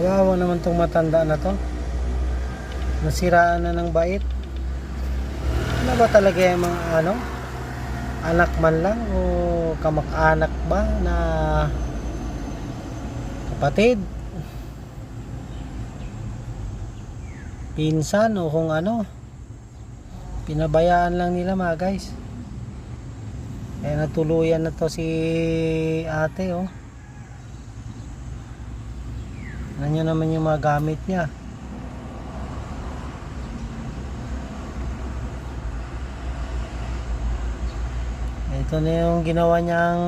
Kawawa naman tong matanda na to. Nasiraan na ng bait. Ano ba talaga yung mga ano? Anak man lang o kamag-anak ba na kapatid? Pinsan o kung ano? Pinabayaan lang nila mga guys. Kaya natuluyan na to si ate oh. Ano nyo naman yung mga gamit niya. Ito na yung ginawa niyang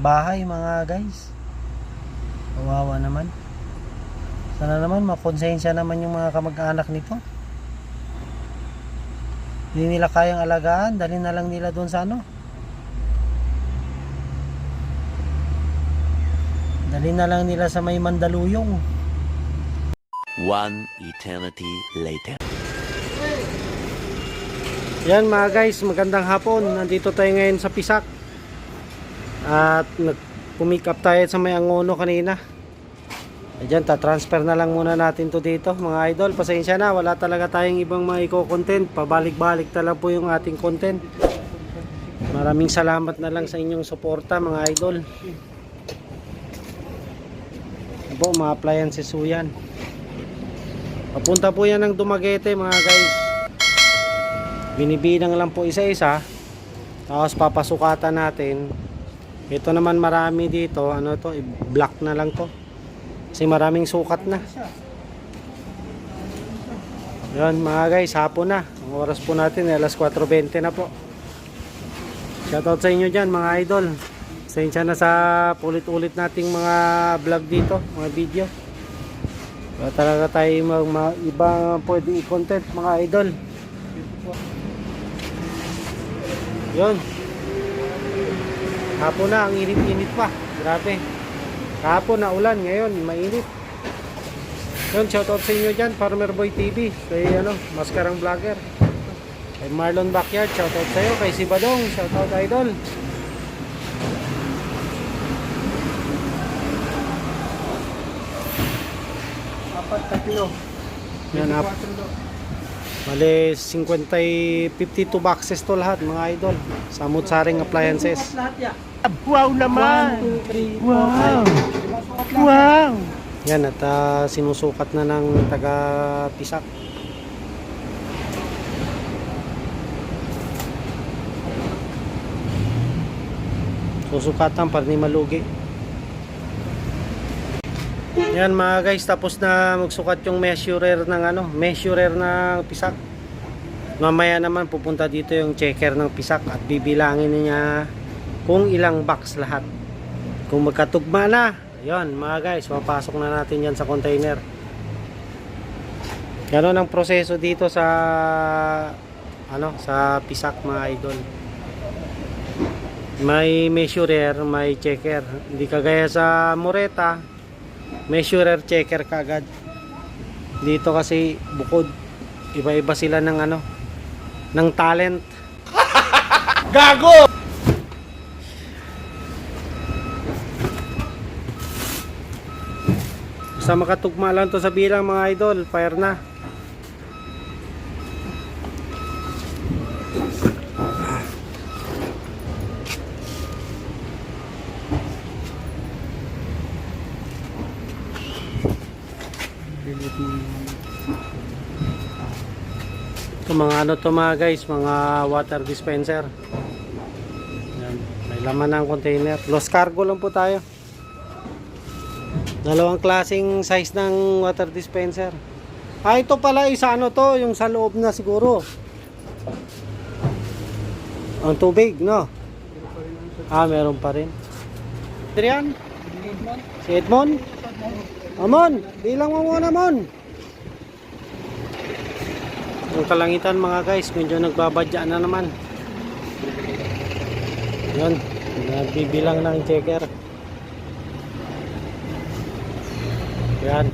bahay mga guys. Kawawa naman. Sana naman makonsensya naman yung mga kamag-anak nito. Hindi nila kayang alagaan, dali na lang nila doon sa ano. Dali na lang nila sa may Mandaluyong. One eternity later. Yan mga guys, magandang hapon. Nandito tayo ngayon sa Pisak. At nag-pumick up tayo sa may Angono kanina. Ayan, ta-transfer na lang muna natin to dito mga idol. Pasensya na, wala talaga tayong ibang mga content Pabalik-balik talaga po yung ating content. Maraming salamat na lang sa inyong suporta mga idol. Po, mga appliances po yan. Papunta po yan ng Dumaguete mga guys. Binibinang lang po isa-isa. Tapos papasukatan natin. Ito naman marami dito. Ano to? I-block na lang to. Kasi maraming sukat na. Yun mga guys hapon na. Ang oras po natin alas 4.20 na po. Shoutout sa inyo dyan mga idol Sensya na sa ulit-ulit nating mga vlog dito, mga video. Wala talaga tayo mag, mga ibang pwede i-content mga idol. Yun. Hapon na, ang init-init pa. Grabe. Hapon na ulan, ngayon mainit. Yun, shoutout sa inyo dyan, Farmer Boy TV. Kay ano, Maskarang Vlogger. Kay Marlon Backyard, shoutout sa iyo. Kay Sibadong, shoutout idol. Apat tatlo. Yan, up. Bale, 50, 52 boxes to lahat mga idol. Samut saring appliances. Lahat ya. Wow naman! 1, 2, 3, Wow! 4, 5. Wow! Yan at ah, sinusukat na ng taga Pisak. Susukatan para ni malugi. Yan mga guys, tapos na magsukat yung measurer ng ano, measurer ng pisak. Mamaya naman pupunta dito yung checker ng pisak at bibilangin niya kung ilang box lahat. Kung magkatugma na, yon mga guys, papasok na natin yan sa container. Ganon ang proseso dito sa ano, sa pisak mga idol. May measurer, may checker. Hindi kagaya sa Moreta, measurer checker kagad. Dito kasi bukod iba-iba sila ng ano ng talent. Gago! Sa makatugma lang to sa bilang mga idol, fire na. Ito mga ano to mga guys, mga water dispenser. Yan, may laman ng container. Lost cargo lang po tayo. Dalawang klaseng size ng water dispenser. Ah, ito pala isa ano to, yung sa loob na siguro. Ang tubig, no? Ah, meron pa rin. Adrian? Si Edmond? Amon, bilang mo muna, Mon. Yung kalangitan mga guys, medyo nagbabadya na naman. Yun, nagbibilang ng checker. Yan.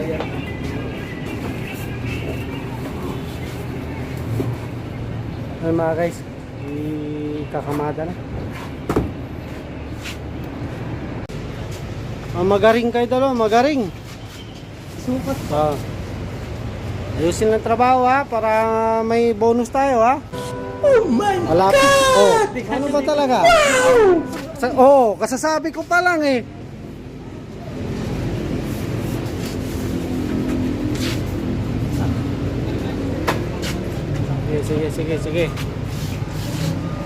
Ayan. Ayan mga guys, kakamada na. Ah, magaring kayo dalawa, magaring. Sukat pa. Ah. Ayusin ng trabaho ha, para may bonus tayo ha. Oh my Malapit. God! Oh, ano ba talaga? Wow! Sa, oh, kasasabi ko pa lang eh. Sige, sige, sige.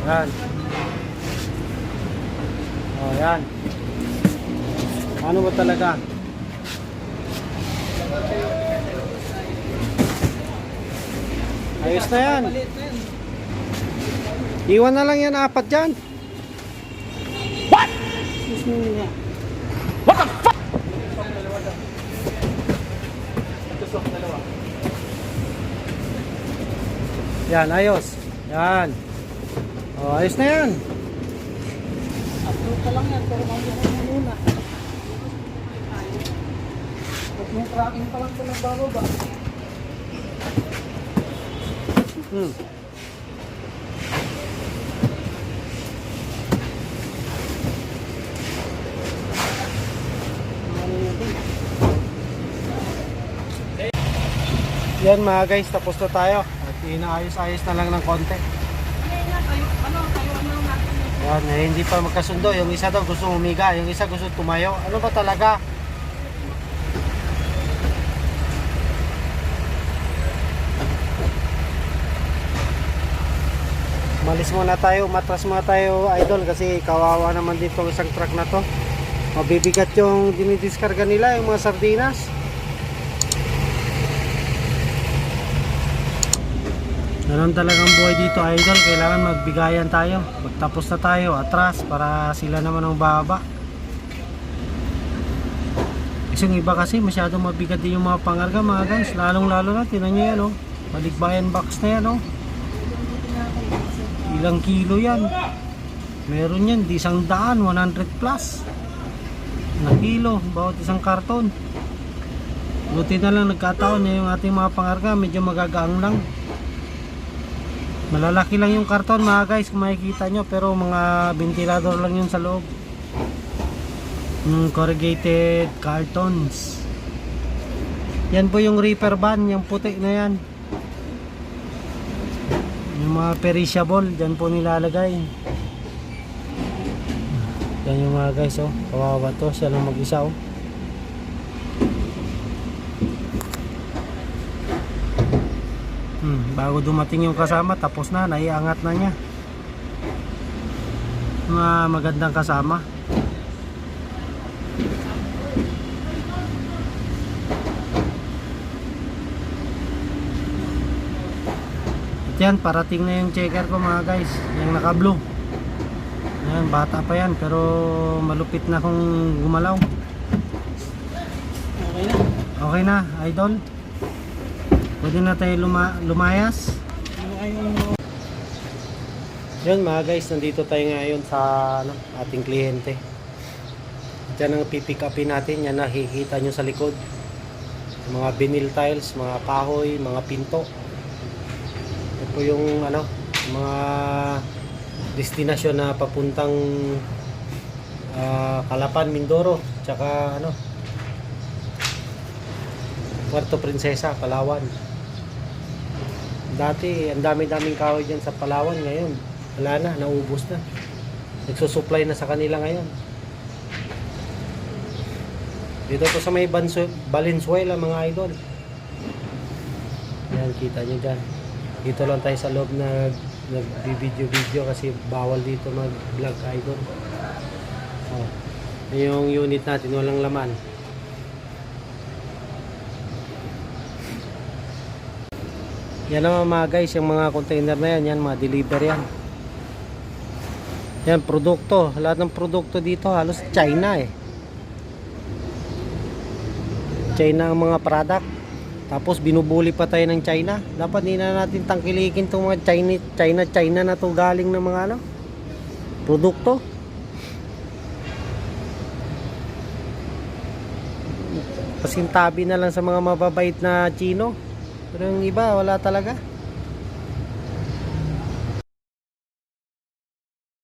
Yan. Oh, yan. Ano ba talaga? Ayos na yan. Iwan na lang yan apat dyan. Excuse me Yan, ayos. Yan. Oh, ayos na yan. Upload pa lang yan, pero mamaya na muna. At yung tracking pa lang ito nagbababa. Hmm. Yan mga guys, tapos na tayo. Inaayos-ayos na lang ng konti. Yan, eh, hindi pa magkasundo. Yung isa daw gusto umiga, yung isa gusto tumayo. Ano ba talaga? Malis muna tayo, matras muna tayo idol kasi kawawa naman dito ang isang truck na to. Mabibigat yung dinidiskarga nila, yung mga sardinas. Ganun talagang buhay dito idol, kailangan magbigayan tayo. Pagtapos na tayo, atras para sila naman ang baba. Kasi yung iba kasi masyadong mabigat din yung mga pangarga mga guys. Lalong lalo na, tinan nyo yan oh. Balikbayan box na yan oh. Ilang kilo yan. Meron yan, isang daan, 100 plus. Na kilo, bawat isang karton. Buti na lang nagkataon na yung ating mga pangarga, medyo magagaang lang. Malalaki lang yung karton mga guys kung makikita nyo pero mga ventilador lang yun sa loob. Yung corrugated cartons. Yan po yung reaper van, yung puti na yan. Yung mga perishable, dyan po nilalagay. Yan yung mga guys, oh. Kawawa to, siya lang mag-isa, oh. Hmm, bago dumating yung kasama, tapos na, naiangat na niya. Mga magandang kasama. At yan, parating na yung checker ko mga guys. Yung naka blue. Yan, bata pa yan pero malupit na kung gumalaw. Okay na. Okay na, idol. Pwede na tayo luma lumayas. Yun mga guys, nandito tayo ngayon sa ano, ating kliyente. Diyan ang pipick upin natin, yan nakikita nyo sa likod. Mga vinyl tiles, mga kahoy, mga pinto. Ito po yung ano, mga destinasyon na papuntang ah, Calapan, Mindoro, tsaka ano, Puerto Princesa, Palawan. Dati, ang dami-daming kahoy dyan sa Palawan ngayon. Wala na, naubos na. Nagsusupply na sa kanila ngayon. Dito to sa may Valenzuela mga idol. Yan, kita nyo dyan. Dito lang tayo sa loob na nag-video-video kasi bawal dito mag-vlog idol. Oh. Yung unit natin walang laman. Yan naman mga guys, yung mga container na yan, yan mga deliver yan. Yan, produkto. Lahat ng produkto dito halos China eh. China ang mga product. Tapos binubuli pa tayo ng China. Dapat hindi na natin tangkilikin itong mga China, China, China na to galing ng mga ano, produkto. Pasintabi na lang sa mga mababait na Chino. Pero yung iba, wala talaga.